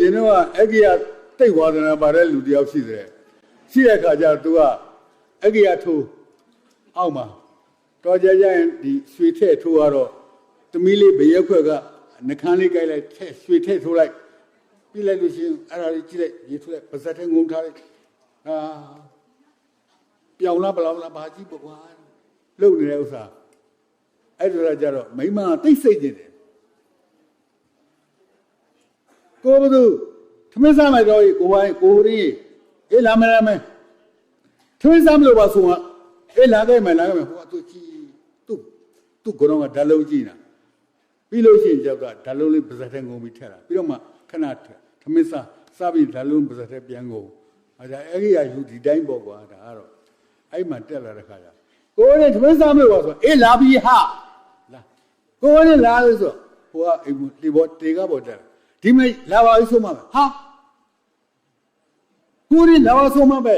ရင်တော့အဂိယတိတ်ဝါဒနာပါတဲ့လူတယောက်ရှိတယ်ရှိတဲ့အခါကျတော့ तू ကအဂိယထိုးအောက်မှာတော်ကြကြရင်ဒီရွှေထည့်ထိုးရတော့သမီးလေးဘရက်ခွက်ကနှကန်းလေးကြိုက်လိုက်ထည့်ရွှေထည့်ထိုးလိုက်ပြီးလိုက်လို့ရှိရင်အဲ့ဒါလေးကြည့်လိုက်ရေထိုးလိုက်ပါဇက်ထဲငုံထားလိုက်အာပြောင်းလားဘလားဘလားဘာကြည့်ပေါ့ကွာလုံနေတဲ့ဥစ္စာအဲ့ဒါကြတော့မိမကတိတ်စိတ်နေတယ် ကိုဘသူသမင်းစားမယ်တော့ကိုဝိုင်းကိုရီအေးလာမယ်လာမယ်သမင်းစားမလို့ပါဆိုတော့အေးလာခဲ့မယ်လာခဲ့မယ်ဟိုကသူကြည့်သူသူကတော့ကဓာတ်လုံးကြည့်နေတာပြီးလို့ရှိရင်ကြောက်ကဓာတ်လုံးလေးပါဇက်ထဲငုံပြီးထက်တာပြီးတော့မှခဏထက်သမင်းစားစားပြီးဓာတ်လုံးပါဇက်ထဲပြန်ငုံအဲဒါအဲ့ဒီကယူဒီတိုင်းပေါ့ကွာဒါကတော့အဲ့မှတက်လာတဲ့ခါကျကိုရီသမင်းစားမလို့ပါဆိုအေးလာပြီဟာလာကိုရီလာလို့ဆိုဟိုကအိမ်ဒီဘောတေကဘောတက် ဒီမဲ့လာပါဦးဆုံးမပဲဟာကိုရီလာပါဆုံးမပဲ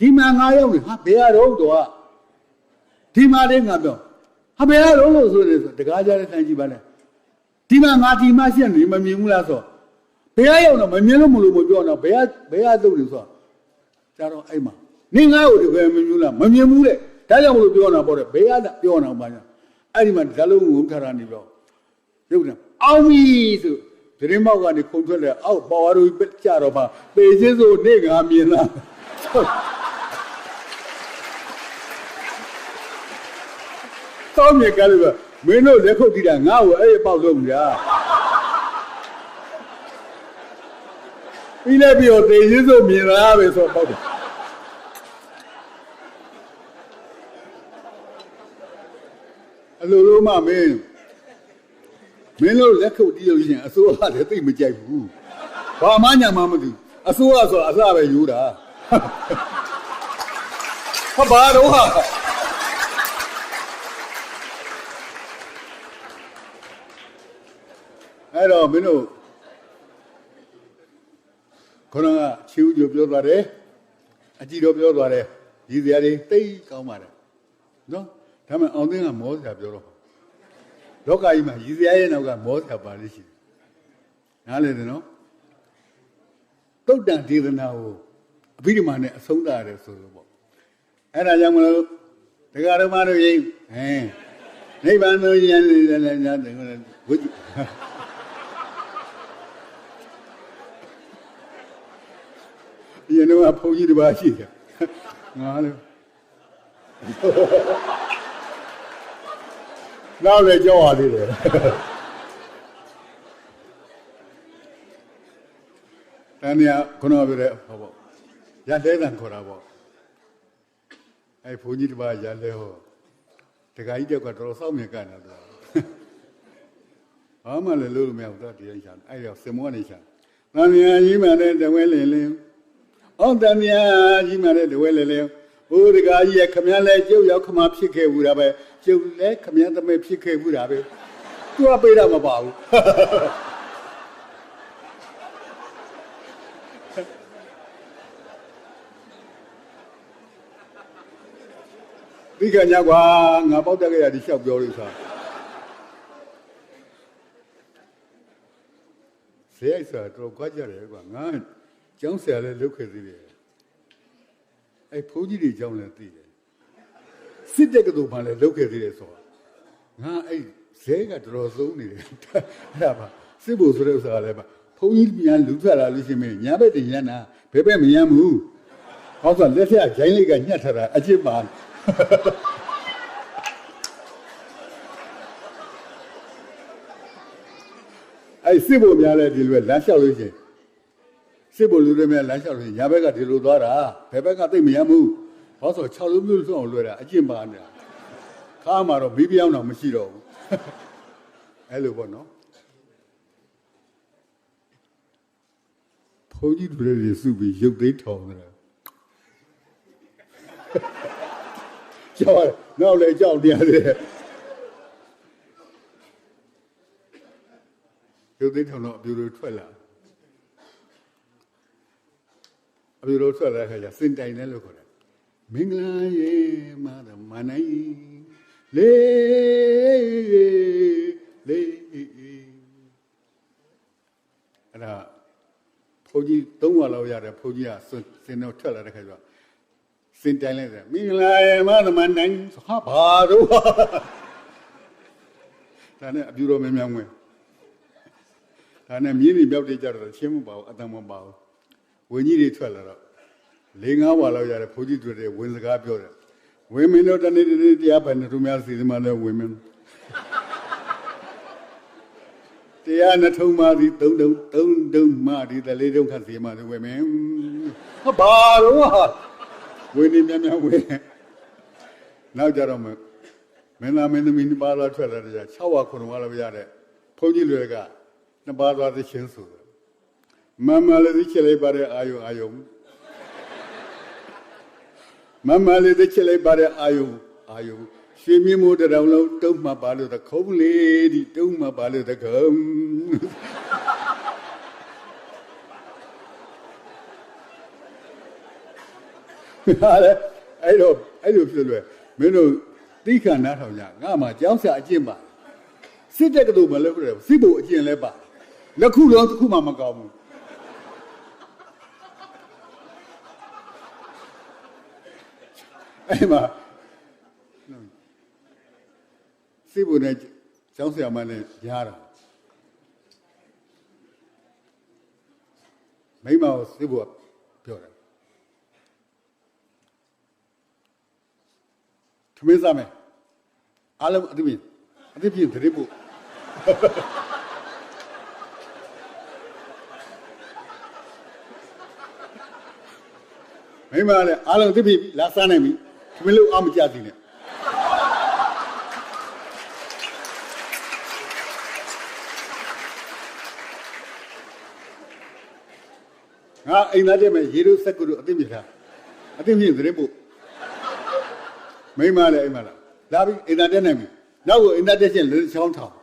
ဒီမှာငါရောက်နေဟာဘယ်ရတော့တော့ဒီမှာလေးငါပြောဟာဘယ်ရတော့လို့ဆိုနေဆိုတကားကြတဲ့ဆန်းကြည့်ပါလေဒီမှာငါဒီမှာရှင်းနေမမြင်ဘူးလားဆိုဘယ်ရရောက်တော့မမြင်လို့မလို့မပြောတော့ဘယ်ရဘယ်ရသုတ်လို့ဆိုကြတော့အဲ့မှာနင်ငါ့ကိုဒီဘယ်မမြင်ဘူးလားမမြင်ဘူးတဲ့ဒါကြောင့်မလို့ပြောနေတာပေါ့တဲ့ဘယ်ရပြောနေတာပါညာအဲ့ဒီမှာဓာတ်လုံးငုံထားတာနေတော့ရုပ်တယ်အောင်ပြီဆို သတင်းမောက်ကနေခုန်ထွက်တယ်အောက်ပေါ်ဝါတို့ကြတော့မှပေချင်းဆိုနေငါမြင်လားတော့မြေကလေးကမင်းတို့လက်ခုပ်တီးတာငါ့ကိုအဲ့ဒီပေါက်လို့မြာပြီးလည်းပြီးတော့တေချင်းဆိုမြင်လားပဲဆိုပေါက်တယ်အလိုလိုမှမင်း မင်းတို့လက်ခုပ်တီးလို့ရှိရင်အစိုးရလည်းသိမကြိုက်ဘူး။ဘာမှညာမှမသိဘူး။အစိုးရဆိုတာအစပဲယူတာ။ဟာဘာတော့ဟာအဲ့တော့မင်းတို့ခေါင်းကချီဦးကျော်ပြောသွားတယ်အကြည့်တော့ပြောသွားတယ်ရည်စရာတွေတိတ်ကောင်းပါတယ်နော်ဒါမှအောင်သိန်းကမောစရာပြောတော့ လောကကြီးမှာရည်စရာရဲ့နောက်ကမောစရာပါလိမ့်ရှိတယ်။နားလည်တယ်နော်။တုတ်တန်ဒေသနာကိုအဘိဓမ္မာနဲ့အဆုံးသရတယ်ဆိုလို့ပေါ့။အဲ့ဒါကြောင့်မလို့တရားဓမ္မတို့ရင်ဟမ်နိဗ္ဗာန်တို့ဉာဏ်နဲ့လည်းညာတယ်ဝိဇ္ဇဒီနေ့ကဘုန်းကြီးတစ်ပါးရှိတယ်။ငါလည်း နောက်လည်းကြောက်ရသေးတယ်တန်မြခုနကပြောတဲ့ဟောပေါ့ရလဲတန်ခေါ်တာပေါ့အဲဘုန်းကြီးတစ်ပါးရလဲဟောတခါကြီးတက်ကတော့စောင့်မြင်ကန်တာတော့ဘာမှလည်းလို့မရဘူးတော့ဒီရင်ရှာအဲ့တော့စင်မောနေရှာတန်မြကြီးမှလည်းတဝဲလင်လင်းအောင်တန်မြကြီးမှလည်းတဝဲလင်လင်း ဘုရားကြီးရဲ့ခမည်းလဲကျုပ်ရောက်ခမဖြစ်ခဲ့ဘူးတာပဲကျုပ်လဲခမည်းသမဲဖြစ်ခဲ့ဘူးတာပဲသူကပေးတာမပါဘူးဒီကညာကွာငါပေါက်တက်ခဲ့ရဒီလျှောက်ပြောလို့ဆိုတာဆရာဆိုတာတော့ကြွားကြတယ်ကွာငါကျောင်းဆရာလည်းလုပ်ခဲ့သေးတယ် အဲ့ဘုန်းကြီးတွေကျောင်းလည်းသိတယ်စစ်တဲ့ကတူမှလည်းလုပ်ခဲ့သေးတယ်ဆိုတာငါအဲ့ဇဲကတော်တော်ဆုံးနေတယ်အဲ့ဒါပါစစ်ဖို့ဆိုတဲ့ဥစ္စာကလည်းပါဘုန်းကြီးမြန်လူထွက်လာလို့ရှိရင်ညာဘက်တရမ်းတာဘယ်ဘက်မရမ်းဘူးဟောဆိုလက်ဆက်ဂျိုင်းလေးကညှက်ထားတာအချစ်ပါအဲ့စစ်ဖို့များလဲဒီလိုပဲလမ်းလျှောက်လို့ရှိရင် စစ်ဖို့လူတွေများလမ်းလျှောက်လို့ရှိရင်ညာဘက်ကဒီလိုသွားတာဘယ်ဘက်ကသိမရဘူးဟောဆို6လုံးမျိုးဆုံးအောင်လွယ်တာအကျင့်ပါနေတာခါမှာတော့မိပြောင်းတော့မရှိတော့ဘူးအဲ့လိုပေါ့နော်ဘုန်းကြီးတွေတွေစုပြီးရုပ်သိမ်းထောင်နေတာကြောက်ရတယ်နောက်လည်းကြောက်တရားတွေရုပ်သိမ်းထောင်တော့အပြူတွေထွက်လာအ ပြူတွေထွက်လာတဲ့ခါကျစင်တိုင်တယ်လို့ခေါ်တယ်မင်္ဂလာရေမာရမနိုင်လေလေအဲ့ဒါဘုန်းကြီးသုံးဝါလောက်ရတယ်ဘုန်းကြီးကစင်စင်တော့ထွက်လာတဲ့ခါကျတော့စင်တိုင်းလိုက်တယ်မင်္ဂလာရေမသမန်တိုင်းဆိုဟာဘာတော့ဒါနဲ့အပြူတော်မင်းများဝင်ဒါနဲ့မြင်းတွေမြောက်တွေကြတော့ချင်းမပါဘူးအတန်မပါဘူး ဝင်းကြီးတွေထွက်လာတော့၄၅ဝါလောက်ရတယ်ဘုန်းကြီးတွေ့တယ်ဝင်စကားပြောတယ်ဝင်းမင်းတို့တနေ့တနေ့တရားပဲနဲ့သူများစီစဉ်မှလည်းဝင်းမင်းတရားနှထုံးမှသည်သုံးတုံသုံးတုံမှသည်တလေးတုံခတ်စီမှသည်ဝယ်မင်းဟောဘာတော့ဟာဝင်းနေမြမြဝင်းနောက်ကြတော့မမင်းသားမင်းသမီးနှစ်ပါးသွားထွက်လာတဲ့6ဝါ9ဝါလောက်ရတဲ့ဘုန်းကြီးတွေကနှစ်ပါးသွားသချင်းဆိုတယ် မမလည်းသိချလိုက်ပါတဲ့အာယုအာယုမမလည်းသိချလိုက်ပါတဲ့အာယုအာယုရွှေမြင့်မိုးတစ်တောင်လုံးတုံးမှပါလို့တခုံးလေးဒီတုံးမှပါလို့တကုံဟာလေအဲ့တော့အဲ့လိုဖြစ်လွယ်မင်းတို့တိခဏနားထောင်ကြငါမှကြောင်းဆရာအကျင့်ပါစစ်တဲ့ကလေးမလုပ်ဘူးစစ်ဖို့အကျင့်လဲပါလက်ခုလုံးတစ်ခုမှမကောင်းဘူး အဲ့မှာစစ်ဖို့နဲ့ကျောင်းဆရာမနဲ့ရားတာမိမကိုစစ်ဖို့ပြောတယ်ထမင်းစားမယ်အားလုံးအသိပြင်းအသိပြင်းတရဖို့မိမလည်းအားလုံးသိပြီလာစားနိုင်ပြီ ထမင်းလို့အားမကြသေးနဲ့ငါအိမ်သားတဲ့မဲ့ရေတို့စက်ကူတို့အသိမြင်တာအသိမြင်သတင်းပို့မိမလည်းအိမ်မလားလာပြီအိမ်သားတဲ့နိုင်ပြီနောက်ကိုအိမ်သားတဲ့ချင်းလေချောင်းထောင်